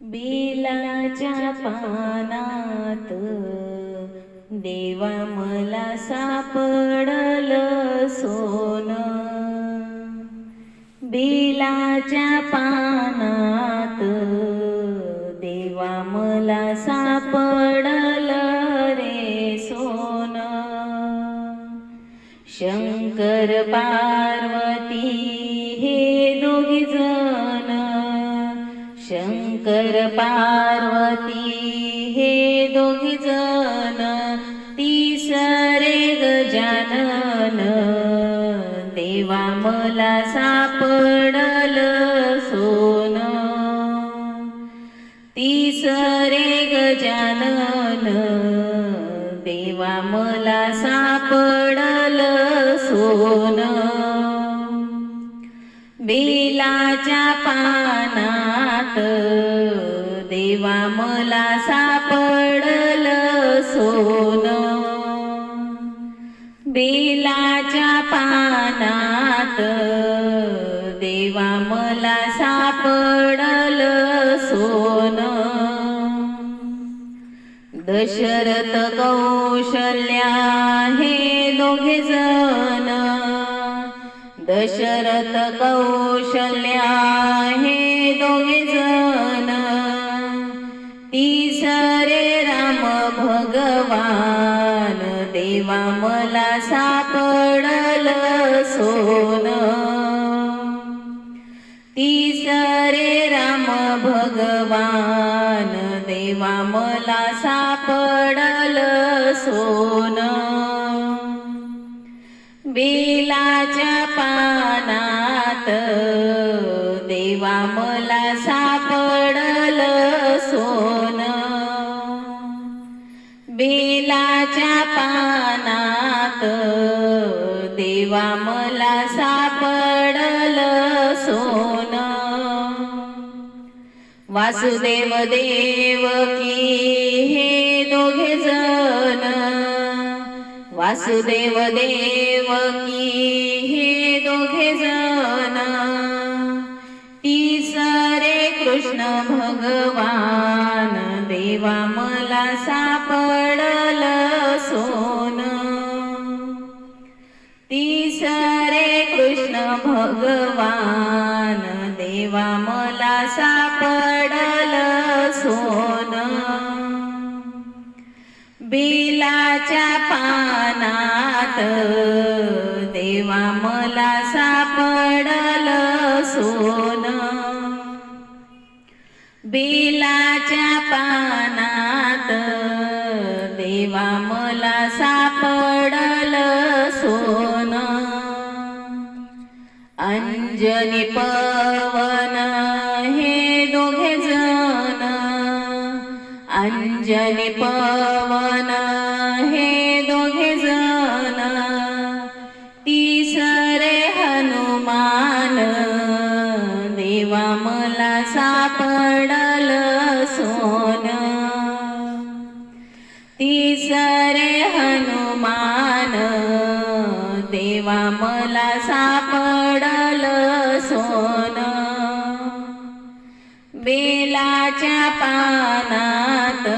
बेलाच्या पानात. देवा मला सापडल सोन. बेलाच्या पानात. देवा मला सापडल रे सोन. शंकर पार्वती शंकर पार्वती हे दोघी जण तिसरे गजानन. देवा मला सापडल सोन. तिसरे गजानन. देवा मला सापडल सोन. बेलाच्या पानात तेव्हा मला सापडल सोन. बेलाच्या पानात देवा मला सापडल सोन. दशरथ कौशल्या हे दोघे जण. दशरथ कौशल्या हे दोघे जण. तिसरे राम भगवान. देवा मला सापडल सोन. तिसरे राम भगवान. देवा मला सापडल सोन. बेलाच्या पानात देवा मला बेलाच्या पानात. देवा मला सापडल सोन. वासुदेव देवकी हे दोघे जण. वासुदेव देव की हे दोघे जण. तिसरे कृष्ण भगवान. देवा मला सापडल भगवान देवा मला सापडल सोन. बिलाच्या पानात देवा मला सापडल सोन. बिलाच्या पानात देवा मला सा आणि पवन हे दोघे जण अंजनी पवन हे दोघे जण तिसरे हनुमान देवा मला सापडल सोन. तिसरे हनुमान देवा मला सा सोन. बेलाच्या पानात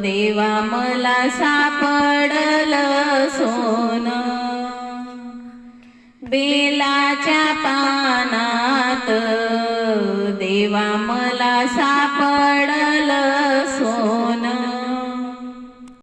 देवा मला सापडल सोन. बेलाच्या पानात देवा मला सापडल